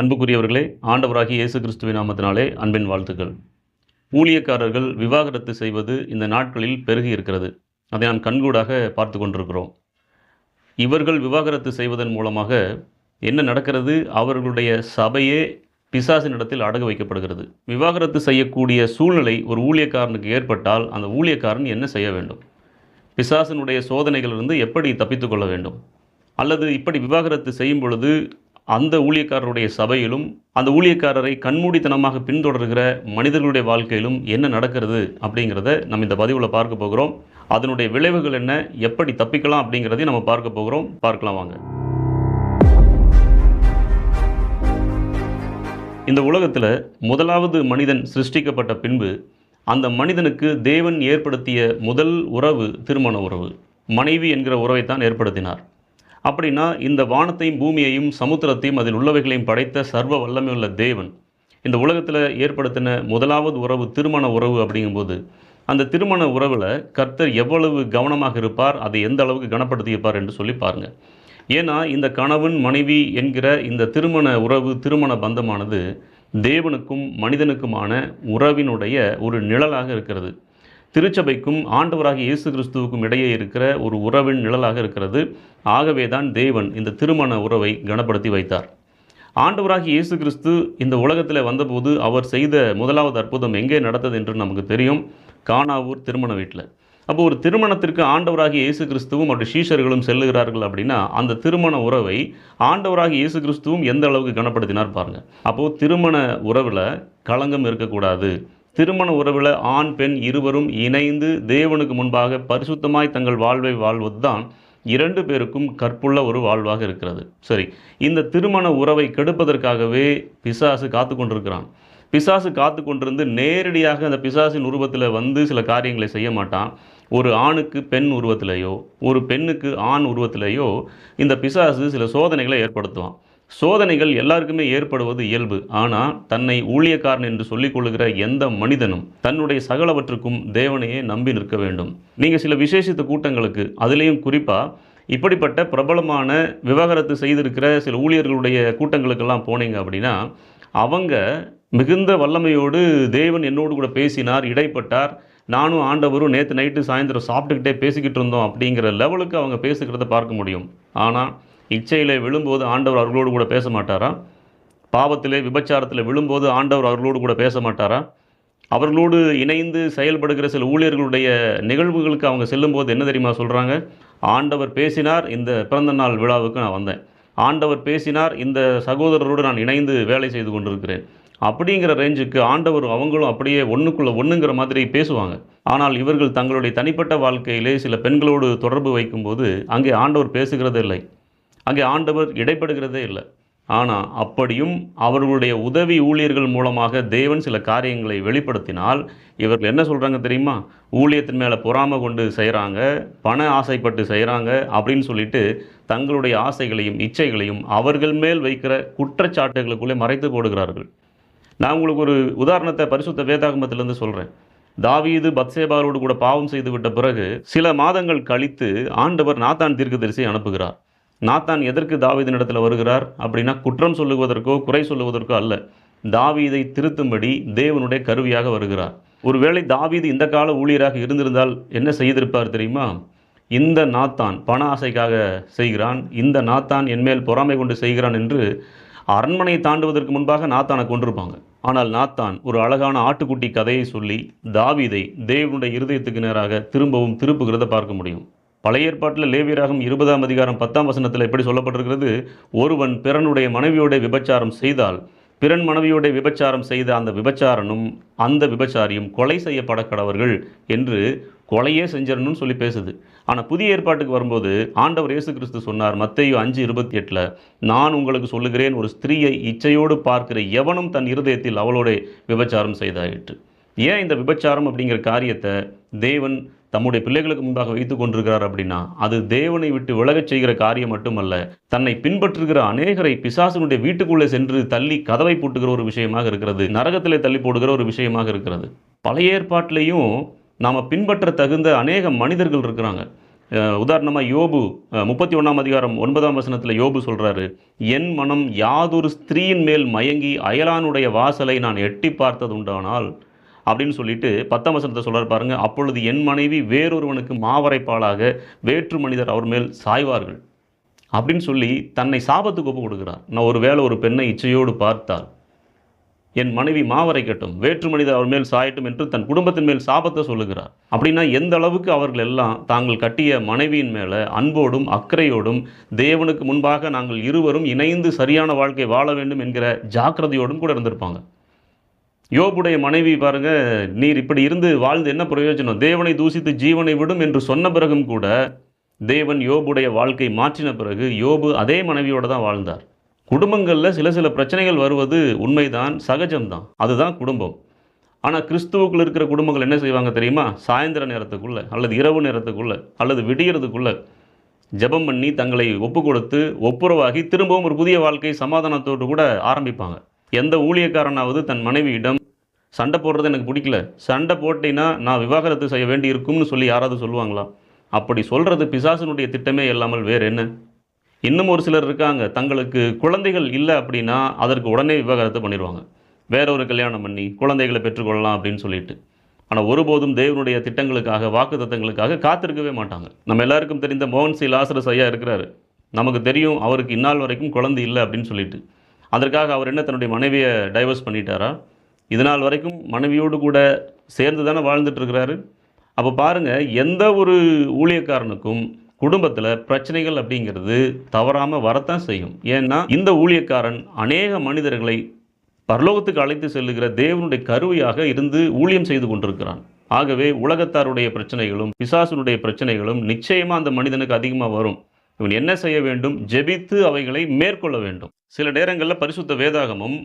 அன்புக்குரியவர்களே ஆண்டவராகி இயேசு கிறிஸ்துவ நாமத்தினாலே அன்பின் வாழ்த்துக்கள். ஊழியக்காரர்கள் விவாகரத்து செய்வது இந்த நாட்களில் பெருகி இருக்கிறது. அதை நாம் கண்கூடாக பார்த்து கொண்டிருக்கிறோம். இவர்கள் விவாகரத்து செய்வதன் மூலமாக என்ன நடக்கிறது? அவர்களுடைய சபையே பிசாசினிடத்தில் அடகு வைக்கப்படுகிறது. விவாகரத்து செய்யக்கூடிய சூழ்நிலை ஒரு ஊழியக்காரனுக்கு ஏற்பட்டால் அந்த ஊழியக்காரன் என்ன செய்ய வேண்டும்? பிசாசினுடைய சோதனைகளிலிருந்து எப்படி தப்பித்துக்கொள்ள வேண்டும்? அல்லது இப்படி விவாகரத்து செய்யும் பொழுது அந்த ஊழியக்காரருடைய சபையிலும் அந்த ஊழியக்காரரை கண்மூடித்தனமாக பின்தொடர்கிற மனிதர்களுடைய வாழ்க்கையிலும் என்ன நடக்கிறது அப்படிங்கிறத நம்ம இந்த பதிவில் பார்க்க போகிறோம். அதனுடைய விளைவுகள் என்ன எப்படி தப்பிக்கலாம் அப்படிங்கிறதையும் நம்ம பார்க்க போகிறோம். பார்க்கலாம் வாங்க. இந்த உலகத்தில் முதலாவது மனிதன் சிருஷ்டிக்கப்பட்ட பின்பு அந்த மனிதனுக்கு தேவன் ஏற்படுத்திய முதல் உறவு திருமண உறவு. மனைவி என்கிற உறவைத்தான் ஏற்படுத்தினார். அப்படின்னா இந்த வானத்தையும் பூமியையும் சமுத்திரத்தையும் அதில் உள்ளவைகளையும் படைத்த சர்வ வல்லமையுள்ள தேவன். இந்த உலகத்தில் ஏற்படுத்தின முதலாவது உறவு திருமண உறவு அப்படிங்கும்போது அந்த திருமண உறவில் கர்த்தர் எவ்வளவு கவனமாக இருப்பார் அதை எந்த அளவுக்கு கனப்படுத்தியிருப்பார் என்று சொல்லி பாருங்கள் ஏன்னா இந்த கணவன் மனைவி என்கிற இந்த திருமண உறவு திருமண பந்தமானது தேவனுக்கும் மனிதனுக்குமான உறவினுடைய ஒரு நிழலாக இருக்கிறது. திருச்சபைக்கும் ஆண்டவராகிய இயேசு கிறிஸ்துவுக்கும் இடையே இருக்கிற ஒரு உறவின் நிழலாக இருக்கிறது. ஆகவே தான் தேவன் இந்த திருமண உறவை கனப்படுத்தி வைத்தார். ஆண்டவராகி இயேசு கிறிஸ்து இந்த உலகத்தில் வந்தபோது அவர் செய்த முதலாவது அற்புதம் எங்கே நடந்தது என்று நமக்கு தெரியும். கானாவூர் திருமண வீட்டில். அப்போ ஒரு திருமணத்திற்கு ஆண்டவராகி இயேசு கிறிஸ்துவும் அவருடைய சீஷர்களும் செல்லுகிறார்கள் அப்படின்னா அந்த திருமண உறவை ஆண்டவராகி இயேசு கிறிஸ்துவும் எந்த அளவுக்கு கனப்படுத்தினார் பாருங்கள் அப்போது திருமண உறவில் களங்கம் இருக்கக்கூடாது. திருமண உறவில் ஆண் பெண் இருவரும் இணைந்து தேவனுக்கு முன்பாக பரிசுத்தமாய் தங்கள் வாழ்வை வாழ்வது தான் இரண்டு பேருக்கும் கற்புள்ள ஒரு வாழ்வாக இருக்கிறது. சரி இந்த திருமண உறவை கெடுப்பதற்காகவே பிசாசு காத்து கொண்டிருக்கிறான். பிசாசு காத்து கொண்டிருந்து நேரடியாக அந்த பிசாசின் உருவத்தில் வந்து சில காரியங்களை செய்ய மாட்டான். ஒரு ஆணுக்கு பெண் உருவத்திலேயோ ஒரு பெண்ணுக்கு ஆண் உருவத்திலேயோ இந்த பிசாசு சில சோதனைகளை ஏற்படுத்துவான். சோதனைகள் எல்லாருக்குமே ஏற்படுவது இயல்பு. ஆனால் தன்னை ஊழியக்காரன் என்று சொல்லிக் கொள்ளுகிற எந்த மனிதனும் தன்னுடைய சகலவற்றுக்கும் தேவனையே நம்பி நிற்க வேண்டும். நீங்கள் சில விசேஷித்த கூட்டங்களுக்கு அதுலேயும் குறிப்பாக இப்படிப்பட்ட பிரபலமான விவகாரத்து செய்திருக்கிற சில ஊழியர்களுடைய கூட்டங்களுக்கெல்லாம் போனீங்க அப்படின்னா அவங்க மிகுந்த வல்லமையோடு தேவன் என்னோடு கூட பேசினார் இடைப்பட்டார். நானும் ஆண்டவரும் நேற்று நைட்டு சாயந்தரம் சாப்பிட்டுக்கிட்டே பேசிக்கிட்டு இருந்தோம் அப்படிங்கிற லெவலுக்கு அவங்க பேசுகிறத பார்க்க முடியும். ஆனால் இச்சையில் விழும்போது ஆண்டவர் அவர்களோடு கூட பேச மாட்டாரா? பாவத்திலே விபச்சாரத்தில் விழும்போது ஆண்டவர் அவர்களோடு கூட பேச மாட்டாரா? அவர்களோடு இணைந்து செயல்படுகிற சில ஊழியர்களுடைய நிகழ்வுகளுக்கு அவங்க செல்லும்போது என்ன தெரியுமா சொல்கிறாங்க ஆண்டவர் பேசினார் இந்த பிறந்த நாள் விழாவுக்கு நான் வந்தேன். ஆண்டவர் பேசினார் இந்த சகோதரரோடு நான் இணைந்து வேலை செய்து கொண்டிருக்கிறேன். அப்படிங்கிற ரேஞ்சுக்கு ஆண்டவர் அவங்களும் அப்படியே ஒன்றுக்குள்ளே ஒன்றுங்கிற மாதிரி பேசுவாங்க. ஆனால் இவர்கள் தங்களுடைய தனிப்பட்ட வாழ்க்கையிலே சில பெண்களோடு தொடர்பு வைக்கும்போது அங்கே ஆண்டவர் பேசுகிறதே இல்லை. அங்கே ஆண்டவர் இடைப்படுகிறதே இல்லை. ஆனால் அப்படியும் அவர்களுடைய உதவி ஊழியர்கள் மூலமாக தேவன் சில காரியங்களை வெளிப்படுத்தினால் இவர்கள் என்ன சொல்கிறாங்க தெரியுமா? ஊழியத்தின் மேலே பொறாமை கொண்டு செய்கிறாங்க பண ஆசைப்பட்டு செய்கிறாங்க அப்படின்னு சொல்லிட்டு தங்களுடைய ஆசைகளையும் இச்சைகளையும் அவர்கள் மேல் வைக்கிற குற்றச்சாட்டுகளுக்குள்ளே மறைத்து போடுகிறார்கள். நான் உங்களுக்கு ஒரு உதாரணத்தை பரிசுத்த வேதாகமத்திலேருந்து சொல்கிறேன் தாவீது பத்சேபாரோடு கூட பாவம் செய்து விட்ட பிறகு சில மாதங்கள் கழித்து ஆண்டவர் நாத்தான் தீர்க்கதரிசியை அனுப்புகிறார். நாத்தான் எதற்கு தாவீதின் இடத்துல வருகிறார் அப்படின்னா குற்றம் சொல்லுவதற்கோ குறை சொல்லுவதற்கோ அல்ல. தாவீதை திருத்தும்படி தேவனுடைய கருவியாக வருகிறார். ஒருவேளை தாவீது இந்த கால ஊழியராக இருந்திருந்தால் என்ன செய்திருப்பார் தெரியுமா? இந்த நாத்தான் பண ஆசைக்காக செய்கிறான் இந்த நாத்தான் என்மேல் பொறாமை கொண்டு செய்கிறான் என்று அரண்மனையை தாண்டுவதற்கு முன்பாக நாத்தானை கொண்டிருப்பாங்க ஆனால் நாத்தான் ஒரு அழகான ஆட்டுக்குட்டி கதையை சொல்லி தாவீதை தேவனுடைய இருதயத்துக்கு நேராக திரும்பவும் திருப்புகிறத பார்க்க முடியும். பழைய ஏற்பாட்டில் லேவியராகும் இருபதாம் அதிகாரம் பத்தாம் வசனத்தில் எப்படி சொல்லப்பட்டிருக்கிறது? ஒருவன் பிறனுடைய மனைவியோட விபச்சாரம் செய்தால் பிறன் மனைவியோட விபச்சாரம் செய்த அந்த விபச்சாரனும் அந்த விபச்சாரியும் கொலை செய்யப்பட கடவர்கள் என்று கொலையே செஞ்சிடணும்னு சொல்லி பேசுது. ஆனால் புதிய ஏற்பாட்டுக்கு வரும்போது ஆண்டவர் இயேசு கிறிஸ்து சொன்னார் மத்தையோ அஞ்சு இருபத்தி எட்டில் நான் உங்களுக்கு சொல்லுகிறேன் ஒரு ஸ்திரீயை இச்சையோடு பார்க்கிற எவனும் தன் இருதயத்தில் அவளோட விபச்சாரம் செய்தாயிற்று. ஏன் இந்த விபச்சாரம் அப்படிங்கிற காரியத்தை தேவன் தம்முடைய பிள்ளைகளுக்கு முன்பாக வைத்து கொண்டிருக்கிறார் அப்படின்னா அது தேவனை விட்டு விலகச் செய்கிற காரியம் மட்டுமல்ல தன்னை பின்பற்றுகிற அநேகரை பிசாசனுடைய வீட்டுக்குள்ளே சென்று தள்ளி கதவை போட்டுகிற ஒரு விஷயமாக இருக்கிறது நரகத்திலே தள்ளி போடுகிற ஒரு விஷயமாக இருக்கிறது. பழைய ஏற்பாட்டிலையும் நாம் பின்பற்ற தகுந்த அநேக மனிதர்கள் இருக்கிறாங்க. உதாரணமாக யோபு முப்பத்தி ஒன்றாம் அதிகாரம் ஒன்பதாம் வசனத்தில் யோபு சொல்கிறாரு என் மனம் யாதொரு ஸ்திரீயின் மேல் மயங்கி அயலானுடைய வாசலை நான் எட்டி பார்த்தது உண்டானால் அப்படின்னு சொல்லிட்டு பத்தாம் வசனத்தை சொல்றாரு பாருங்க. அப்பொழுது என் மனைவி வேறொருவனுக்கு மாவரைப்பாளாக வேற்று மனிதர் அவர் மேல் சாய்வார்கள். அப்படின்னு சொல்லி தன்னை சாபத்துக்கு ஒப்பு கொடுக்கிறார். நான் ஒரு வேளை ஒரு பெண்ணை இச்சையோடு பார்த்தால் என் மனைவி மாவரைக்கட்டும் வேற்று மனிதர் அவர் மேல் சாயட்டும் என்று தன் குடும்பத்தின் மேல் சாபத்தை சொல்லுகிறார். அப்படின்னா எந்த அளவுக்கு அவர்கள் எல்லாம் தாங்கள் கட்டிய மனைவியின் மேலே அன்போடும் அக்கறையோடும் தேவனுக்கு முன்பாக நாங்கள் இருவரும் இணைந்து சரியான வாழ்க்கை வாழ வேண்டும் என்கிற ஜாக்கிரதையோடும் கூட இருந்திருப்பாங்க. யோபுடைய மனைவி பாருங்க நீர் இப்படி இருந்து வாழ்ந்து என்ன பிரயோஜனம்? தேவனை தூசித்து ஜீவனை விடும் என்று சொன்ன பிறகும் கூட தேவன் யோபுடைய வாழ்க்கை மாற்றின பிறகு யோபு அதே மனைவியோடு தான் வாழ்ந்தார். குடும்பங்களில் சில சில பிரச்சனைகள் வருவது உண்மைதான் சகஜம்தான். அதுதான் குடும்பம். ஆனால் கிறிஸ்துவுக்குள்ள இருக்கிற குடும்பங்கள் என்ன செய்வாங்க தெரியுமா? சாயந்தர நேரத்துக்குள்ளே அல்லது இரவு நேரத்துக்குள்ளே அல்லது விடியறதுக்குள்ளே ஜெபம் பண்ணி தங்களை ஒப்பு கொடுத்து ஒப்புரவாகி திரும்பவும் ஒரு புதிய வாழ்க்கை சமாதானத்தோடு கூட ஆரம்பிப்பாங்க. எந்த ஊழியக்காரனாவது தன் மனைவியிடம் சண்டை போடுறது எனக்கு பிடிக்கல. சண்டை போட்டேன்னா நான் விவாகரத்து செய்ய வேண்டி இருக்கும்னு சொல்லி யாராவது சொல்லுவாங்களா? அப்படி சொல்கிறது பிசாசனுடைய திட்டமே இல்லாமல் வேறு என்ன? இன்னும் ஒரு சிலர் இருக்காங்க. தங்களுக்கு குழந்தைகள் இல்லை அப்படின்னா அதற்கு உடனே விவாகரத்து பண்ணிடுவாங்க வேற ஒரு கல்யாணம் பண்ணி குழந்தைகளை பெற்றுக்கொள்ளலாம் அப்படின்னு சொல்லிட்டு. ஆனால் ஒருபோதும் தேவனுடைய திட்டங்களுக்காக வாக்கு தத்தங்களுக்காக காத்திருக்கவே மாட்டாங்க. நம்ம எல்லாருக்கும் தெரிந்த மோகன் சி லாசரஸ் ஐயா இருக்கிறாரு. நமக்கு தெரியும் அவருக்கு இந்நாள் வரைக்கும் குழந்தை இல்லை அப்படின்னு சொல்லிட்டு. அதற்காக அவர் என்ன தன்னுடைய மனைவியை டைவர்ஸ் பண்ணிட்டாரா? இதனால் வரைக்கும் மனைவியோடு கூட சேர்ந்து தானே வாழ்ந்துட்டுருக்கிறாரு அப்போ பாருங்கள் எந்த ஒரு ஊழியக்காரனுக்கும் குடும்பத்தில் பிரச்சனைகள் அப்படிங்கிறது தவறாமல் வரத்தான் செய்யும். ஏன்னா இந்த ஊழியக்காரன் அநேக மனிதர்களை பரலோகத்துக்கு அழைத்து செல்லுகிற தேவனுடைய கருவியாக இருந்து ஊழியம் செய்து கொண்டிருக்கிறான். ஆகவே உலகத்தாருடைய பிரச்சனைகளும் பிசாசுனுடைய பிரச்சனைகளும் நிச்சயமாக அந்த மனிதனுக்கு அதிகமாக வரும். இவன் என்ன செய்ய வேண்டும்? ஜெபித்து அவைகளை மேற்கொள்ள வேண்டும். சில நேரங்களில் பரிசுத்த வேதாகமும்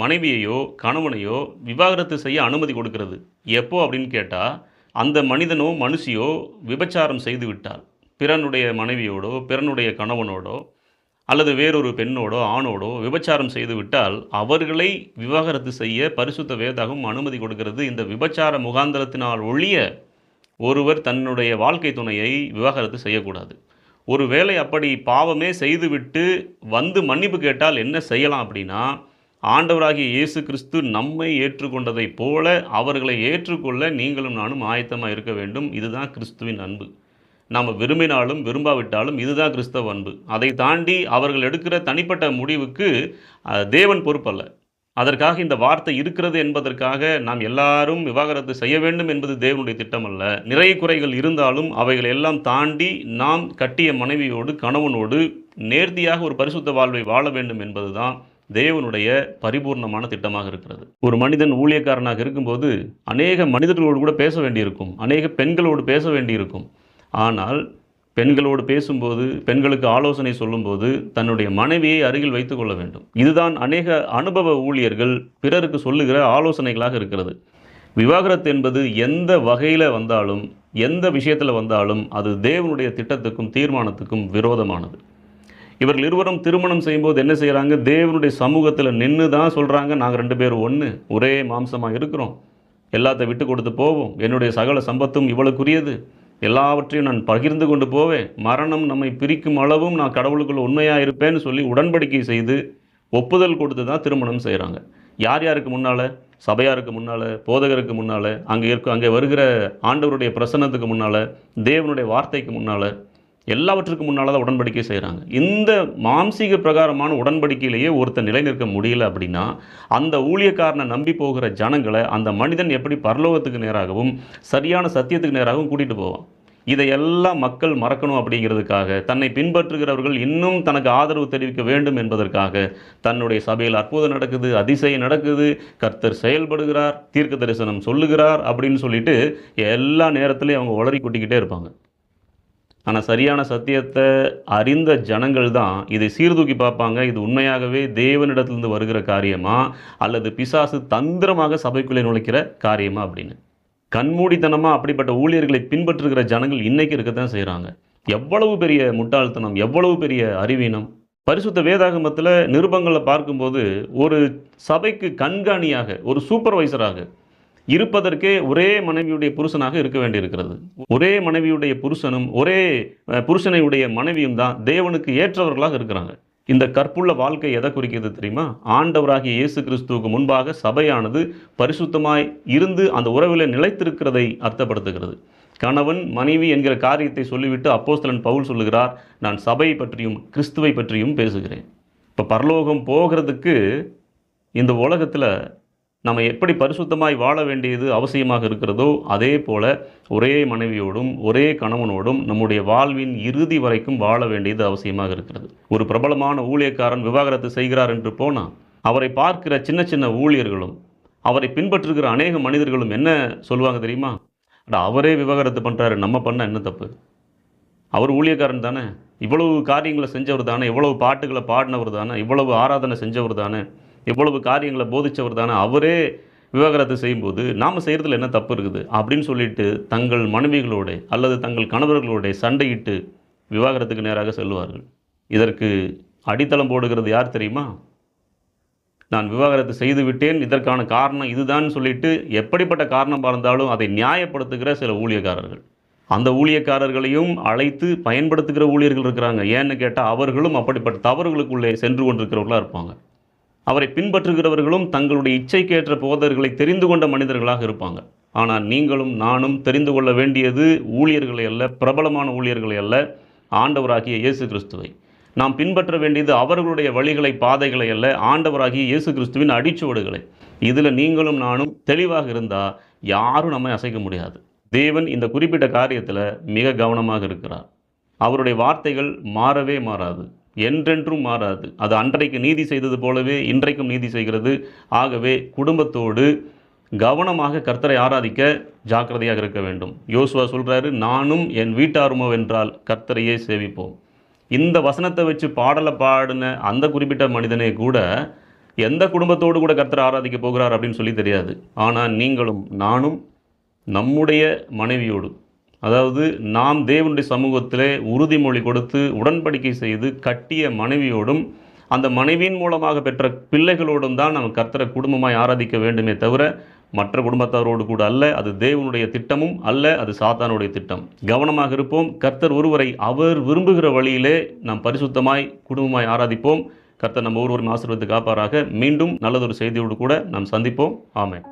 மனைவியையோ கணவனையோ விவாகரத்து செய்ய அனுமதி கொடுக்கிறது. எப்போ அப்படின்னு கேட்டால் அந்த மனிதனோ மனுஷியோ விபச்சாரம் செய்து விட்டால். பிறனுடைய மனைவியோடோ பிறனுடைய கணவனோடோ அல்லது வேறொரு பெண்ணோடோ ஆணோடோ விபச்சாரம் செய்து விட்டால் அவர்களை விவாகரத்து செய்ய பரிசுத்த வேதாகம் அனுமதி கொடுக்கிறது. இந்த விபச்சார முகாந்திரத்தினால் ஒழிய ஒருவர் தன்னுடைய வாழ்க்கை துணையை விவாகரத்து செய்யக்கூடாது. ஒருவேளை அப்படி பாவமே செய்துவிட்டு வந்து மன்னிப்பு கேட்டால் என்ன செய்யலாம் அப்படின்னா ஆண்டவராகிய இயேசு கிறிஸ்து நம்மை ஏற்றுக்கொண்டதைப் போல அவர்களை ஏற்றுக்கொள்ள நீங்களும் நானும் ஆயத்தமாக இருக்க வேண்டும். இதுதான் கிறிஸ்துவின் அன்பு. நாம் விரும்பினாலும் விரும்பாவிட்டாலும் இதுதான் கிறிஸ்தவ அன்பு. அதை தாண்டி அவர்கள் எடுக்கிற தனிப்பட்ட முடிவுக்கு தேவன் பொறுப்பல்ல. அதற்காக இந்த வார்த்தை இருக்கிறது என்பதற்காக நாம் எல்லாரும் விவாகரத்து செய்ய வேண்டும் என்பது தேவனுடைய திட்டம் அல்ல நிறைய குறைகள் இருந்தாலும் அவைகள் எல்லாம் தாண்டி நாம் கட்டிய மனைவியோடு கணவனோடு நேர்த்தியாக ஒரு பரிசுத்த வாழ்வை வாழ வேண்டும் என்பதுதான் தேவனுடைய பரிபூர்ணமான திட்டமாக இருக்கிறது. ஒரு மனிதன் ஊழியக்காரனாக இருக்கும்போது அநேக மனிதர்களோடு கூட பேச வேண்டியிருக்கும். அநேக பெண்களோடு பேச வேண்டியிருக்கும். ஆனால் பெண்களோடு பேசும்போது பெண்களுக்கு ஆலோசனை சொல்லும்போது தன்னுடைய மனைவியை அருகில் வைத்துக் கொள்ள வேண்டும். இதுதான் அநேக அனுபவ ஊழியர்கள் பிறருக்கு சொல்லுகிற ஆலோசனைகளாக இருக்கிறது. விவாகரத்து என்பது எந்த வகையில் வந்தாலும் எந்த விஷயத்தில் வந்தாலும் அது தேவனுடைய திட்டத்துக்கும் தீர்மானத்துக்கும் விரோதமானது. இவர்கள் இருவரும் திருமணம் செய்யும்போது என்ன செய்கிறாங்க தேவனுடைய சமூகத்தில் நின்று தான் சொல்கிறாங்க நாங்கள் ரெண்டு பேரும் ஒன்று ஒரே மாம்சமாக இருக்கிறோம். எல்லாத்த விட்டு கொடுத்து போவோம். என்னுடைய சகல சம்பத்தும் இவளுக்குரியது. எல்லாவற்றையும் நான் பகிர்ந்து கொண்டு போவேன். மரணம் நம்மை பிரிக்கும் அளவும் நான் கடவுளுக்குள்ள உண்மையாக இருப்பேன்னு சொல்லி உடன்படிக்கை செய்து ஒப்புதல் கொடுத்து தான் திருமணம் செய்கிறாங்க யார் யாருக்கு முன்னால்? சபையாருக்கு முன்னால்? போதகருக்கு முன்னால்? அங்கே இருக்க அங்கே வருகிற ஆண்டவருடைய பிரசன்னத்துக்கு முன்னால்? தேவனுடைய வார்த்தைக்கு முன்னால்? எல்லாவற்றுக்கும் முன்னால் தான் உடன்படிக்கை செய்கிறாங்க இந்த மாம்சீக பிரகாரமான உடன்படிக்கையிலேயே ஒருத்தர் நிலை நிற்க முடியல அப்படின்னா அந்த ஊழியக்காரனை நம்பி போகிற ஜனங்களை அந்த மனிதன் எப்படி பரலோகத்துக்கு நேராகவும் சரியான சத்தியத்துக்கு நேராகவும் கூட்டிகிட்டு போவான். இதையெல்லாம் மக்கள் மறக்கணும் அப்படிங்கிறதுக்காக தன்னை பின்பற்றுகிறவர்கள் இன்னும் தனக்கு ஆதரவு தெரிவிக்க வேண்டும் என்பதற்காக தன்னுடைய சபையில் அற்புதம் நடக்குது அதிசயம் நடக்குது கர்த்தர் செயல்படுகிறார் தீர்க்க தரிசனம் சொல்லுகிறார் அப்படின்னு சொல்லிட்டு எல்லா நேரத்துலையும் அவங்க உளறி கூட்டிக்கிட்டே இருப்பாங்க. ஆனால் சரியான சத்தியத்தை அறிந்த ஜனங்கள் தான் இதை சீர்தூக்கி பார்ப்பாங்க. இது உண்மையாகவே தேவனிடத்திலிருந்து வருகிற காரியமா? அல்லது பிசாசு தந்திரமாக சபைக்குள்ளே நுழைக்கிற காரியமா அப்படின்னு? கண்மூடித்தனமாக அப்படிப்பட்ட ஊழியர்களை பின்பற்றுகிற ஜனங்கள் இன்னைக்கு இருக்கத்தான் செய்கிறாங்க எவ்வளவு பெரிய முட்டாள்தனம் எவ்வளவு பெரிய அறிவீனம்? பரிசுத்த வேதாகமத்தில் நிருபங்களை பார்க்கும்போது ஒரு சபைக்கு கண்காணியாக ஒரு சூப்பர்வைசராக இருப்பதற்கே ஒரே மனைவியுடைய புருஷனாக இருக்க வேண்டியிருக்கிறது. ஒரே மனைவியுடைய புருஷனும் ஒரே புருஷனையுடைய மனைவியும் தான் தேவனுக்கு ஏற்றவர்களாக இருக்கிறாங்க. இந்த கற்புள்ள வாழ்க்கை எதை குறிக்கிறது தெரியுமா? ஆண்டவராகிய இயேசு கிறிஸ்துவுக்கு முன்பாக சபையானது பரிசுத்தமாய் இருந்து அந்த உறவில் நிலைத்திருக்கிறதை அர்த்தப்படுத்துகிறது. கணவன் மனைவி என்கிற காரியத்தை சொல்லிவிட்டு அப்போஸ்தலன் பவுல் சொல்லுகிறார் நான் சபையை பற்றியும் கிறிஸ்துவை பற்றியும் பேசுகிறேன். இப்போ பரலோகம் போகிறதுக்கு இந்த உலகத்தில் நம்ம எப்படி பரிசுத்தமாய் வாழ வேண்டியது அவசியமாக இருக்கிறதோ அதே போல ஒரே மனைவியோடும் ஒரே கணவனோடும் நம்முடைய வாழ்வின் இறுதி வரைக்கும் வாழ வேண்டியது அவசியமாக இருக்கிறது. ஒரு பிரபலமான ஊழியக்காரன் விவாகரத்து செய்கிறார் என்று போனால் அவரை பார்க்கிற சின்ன சின்ன ஊழியர்களும் அவரை பின்பற்றுகிற அநேக மனிதர்களும் என்ன சொல்லுவாங்க தெரியுமா? அட அவரே விவாகரத்து பண்ணுறாரு நம்ம பண்ண என்ன தப்பு? அவர் ஊழியக்காரன் தானே? இவ்வளவு காரியங்களை செஞ்சவர் தானே? இவ்வளவு பாட்டுகளை பாடினவர் தானே? இவ்வளவு ஆராதனை செஞ்சவர் தானே? இவ்வளவு காரியங்களை போதித்தவர் தானே அவரே விவாகரத்து செய்யும்போது நாம் செய்கிறதுல என்ன தப்பு இருக்குது? அப்படின்னு சொல்லிட்டு தங்கள் மனைவிகளோட அல்லது தங்கள் கணவர்களோட சண்டையிட்டு விவாகரத்துக்கு நேராக செல்வார்கள் இதற்கு அடித்தளம் போடுகிறது யார் தெரியுமா? நான் விவாகரத்து செய்து விட்டேன் இதற்கான காரணம் இதுதான் சொல்லிட்டு எப்படிப்பட்ட காரணம் இருந்தாலும் அதை நியாயப்படுத்துகிற சில ஊழியக்காரர்கள். அந்த ஊழியக்காரர்களையும் அழைத்து பயன்படுத்துகிற ஊழியர்கள் இருக்கிறாங்க. ஏன்னு கேட்டால் அவர்களும் அப்படிப்பட்ட தவறுகளுக்குள்ளே சென்று கொண்டிருக்கிறவர்களாக இருப்பாங்க. அவரை பின்பற்றுகிறவர்களும் தங்களுடைய இச்சைக்கேற்ற போதர்களை தெரிந்து கொண்ட மனிதர்களாக இருப்பாங்க. ஆனால் நீங்களும் நானும் தெரிந்து கொள்ள வேண்டியது ஊழியர்களை அல்ல பிரபலமான ஊழியர்களை அல்ல ஆண்டவராகிய இயேசு கிறிஸ்துவை. நாம் பின்பற்ற வேண்டியது அவர்களுடைய வழிகளை பாதைகளை அல்ல ஆண்டவராகிய இயேசு கிறிஸ்துவின் அடிச்சுவடுகளை. இதில் நீங்களும் நானும் தெளிவாக இருந்தால் யாரும் நம்மை அசைக்க முடியாது. தேவன் இந்த குறிப்பிட்ட காரியத்தில் மிக கவனமாக இருக்கிறார். அவருடைய வார்த்தைகள் மாறவே மாறாது. என்றென்றும் மாறாது. அது அன்றைக்கு நீதி செய்தது போலவே இன்றைக்கும் நீதி செய்கிறது. ஆகவே குடும்பத்தோடு கவனமாக கர்த்தரை ஆராதிக்க ஜாக்கிரதையாக இருக்க வேண்டும். யோசுவா சொல்கிறாரு நானும் என் வீட்டாருமோ என்றால் கர்த்தரையே சேவிப்போம். இந்த வசனத்தை வச்சு பாடலை பாடின அந்த குறிப்பிட்ட மனிதனே கூட எந்த குடும்பத்தோடு கூட கர்த்தரை ஆராதிக்க போகிறார் அப்படின்னு சொல்லி தெரியாது. ஆனால் நீங்களும் நானும் நம்முடைய மனைவியோடு அதாவது நாம் தேவனுடைய சமூகத்திலே உறுதிமொழி கொடுத்து உடன்படிக்கை செய்து கட்டிய மனைவியோடும் அந்த மனைவியின் மூலமாக பெற்ற பிள்ளைகளோடும் தான் நம்ம கர்த்தரை குடும்பமாய் ஆராதிக்க வேண்டுமே தவிர மற்ற குடும்பத்தாரோடு கூட அல்ல. அது தேவனுடைய திட்டமும் அல்ல அது சாத்தானுடைய திட்டம். கவனமாக இருப்போம். கர்த்தர் ஒருவரை அவர் விரும்புகிற வழியிலே நாம் பரிசுத்தமாய் குடும்பமாய் ஆராதிப்போம். கர்த்தர் நம்ம ஒருவரும் ஆசீர்வதித்து காப்பாராக. மீண்டும் நல்லதொரு செய்தியோடு கூட நாம் சந்திப்போம். ஆமென்.